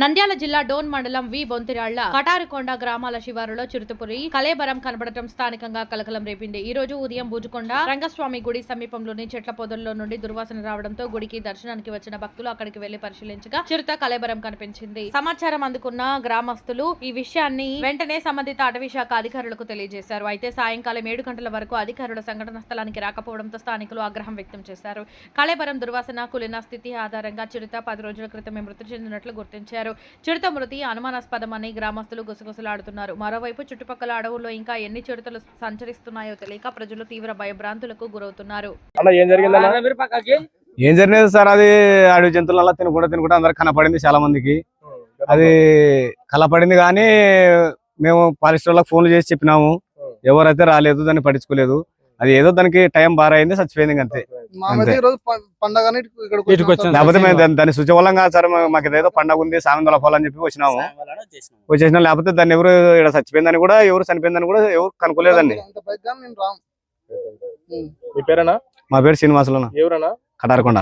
నంద్యాల జిల్లా డోన్ మండలం వి. బొంతిరాళ్ళ కటారుకొండ గ్రామాల శివారులో చిరుతపురి కలేబరం కనబడటం స్థానికంగా కలకలం రేపింది. ఈ రోజు ఉదయం బూజుకొండ రంగస్వామి గుడి సమీపంలోని చెట్ల పొదల్లో నుండి దుర్వాసన రావడంతో గుడికి దర్శనానికి వచ్చిన భక్తులు అక్కడికి వెళ్ళి పరిశీలించగా చిరుత కలేబరం కనిపించింది. సమాచారం అందుకున్న గ్రామస్తులు ఈ విషయాన్ని వెంటనే సంబంధిత అటవీ శాఖ అధికారులకు తెలియజేశారు. అయితే సాయంకాలం ఏడు గంటల వరకు అధికారుల సంఘటన స్థలానికి రాకపోవడంతో స్థానికులు ఆగ్రహం వ్యక్తం చేశారు. కళేబరం దుర్వాసన కులిన స్థితి ఆధారంగా చిరుత పది రోజుల క్రితమే మృతి చెందినట్లు గుర్తించారు. చిరుత మృతి అనుమానాస్పదమని గ్రామస్తులు గుసగుసలాడుతున్నారు. మరోవైపు చుట్టుపక్కల అడవుల్లో ఇంకా ఎన్ని చిరుతలు సంచరిస్తున్నాయో తెలియక ప్రజలు తీవ్ర భయభ్రాంతులకు గురవుతున్నారు. ఏం జరిగిందన్న? ఏం జరిగినది సార్? అది అడవి జంతువులు అలా తినకుండా తినకుండా అందరికి కనపడింది చాలా మందికి అది కలపడింది కానీ మేము పాలిస్టర్ వాళ్ళకి ఫోన్లు చేసి చెప్పినాము. ఎవరైతే రాలేదు దాన్ని పట్టించుకోలేదు. అది ఏదో దానికి టైం బాగా అయింది చచ్చిపోయింది అంతే. మాకైతే. ఈ రోజు పండగ. లేకపోతే మేము దాన్ని- దాన్ని సుచవలంగా సార్ మాకు ఏదో పండగ ఉంది సామె దొలపాలని చెప్పి వచ్చినాము. వచ్చేసినా. లేకపోతే దాన్ని ఎవరు ఇక్కడ చచ్చిపోయిందని కూడా ఎవరు చనిపోయిందని కూడా ఎవరు కనుక్కోలేదండి మా పేరు శ్రీనివాసులు ఎవరన్నా? కటారకొండ